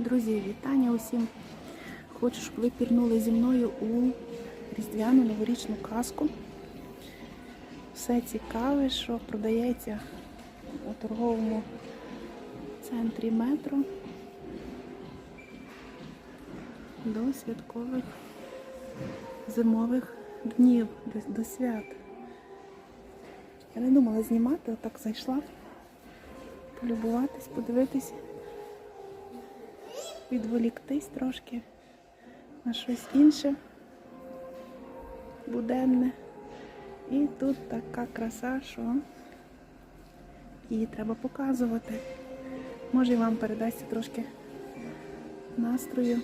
Друзі, вітання усім. Хочу, щоб ви пірнули зі мною у різдвяну новорічну казку. Все цікаве, що продається у торговому центрі метро до святкових зимових днів, до, свят. Я не думала знімати, отак зайшла, полюбуватись, подивитись відволіктись трошки на щось інше, буденне. І тут така краса, що її треба показувати. Може і вам передасться трошки настрою.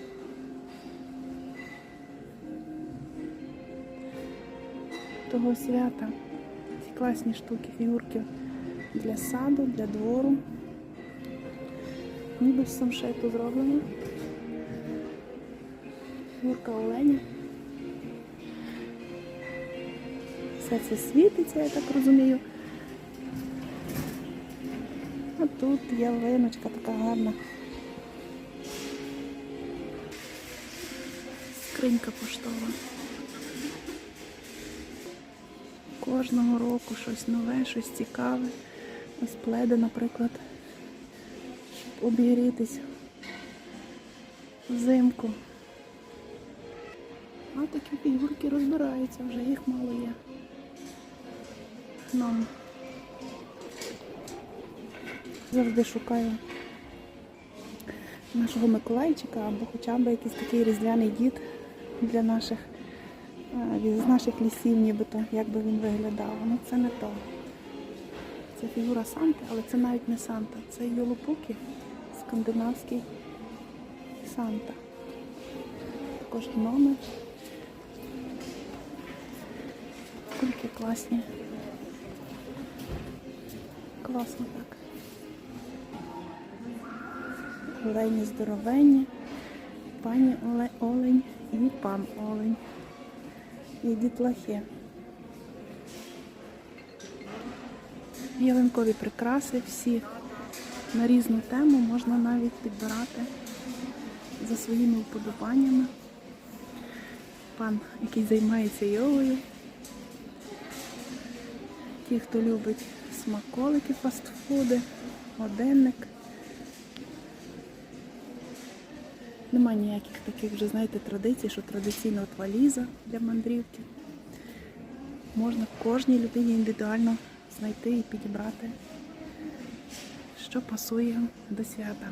Того свята. Ці класні штуки, фігурки для саду, для двору. Ніби з самшиту зроблено. Фігурка оленя. Все це світиться, я так розумію. А тут ялиночка така гарна. Скринька поштова. Кожного року щось нове, щось цікаве. Ось пледи, наприклад обігрітись взимку. А такі фігурки розбираються, вже їх мало є. Нам. Завжди шукаю нашого Миколайчика або хоча б якийсь такий різдвяний дід для наших е, з наших лісів, нібито, як би він виглядав. Ну це не то. Це фігура Санти, але це навіть не Санта, це Йолопуки скандинавський Санта. Також гноми. Скільки класні. Класно так. Олені здоровенні, пані Оле- Олень і пан Олень. І дітлахи. Ялинкові прикраси всі на різну тему можна навіть підбирати за своїми вподобаннями. Пан, який займається йогою. Ті, хто любить смаколики, фастфуди, годинник. Нема ніяких таких вже, знаєте, традицій, що традиційно от валіза для мандрівки. Можна кожній людині індивідуально знайти і підібрати що пасує до свята.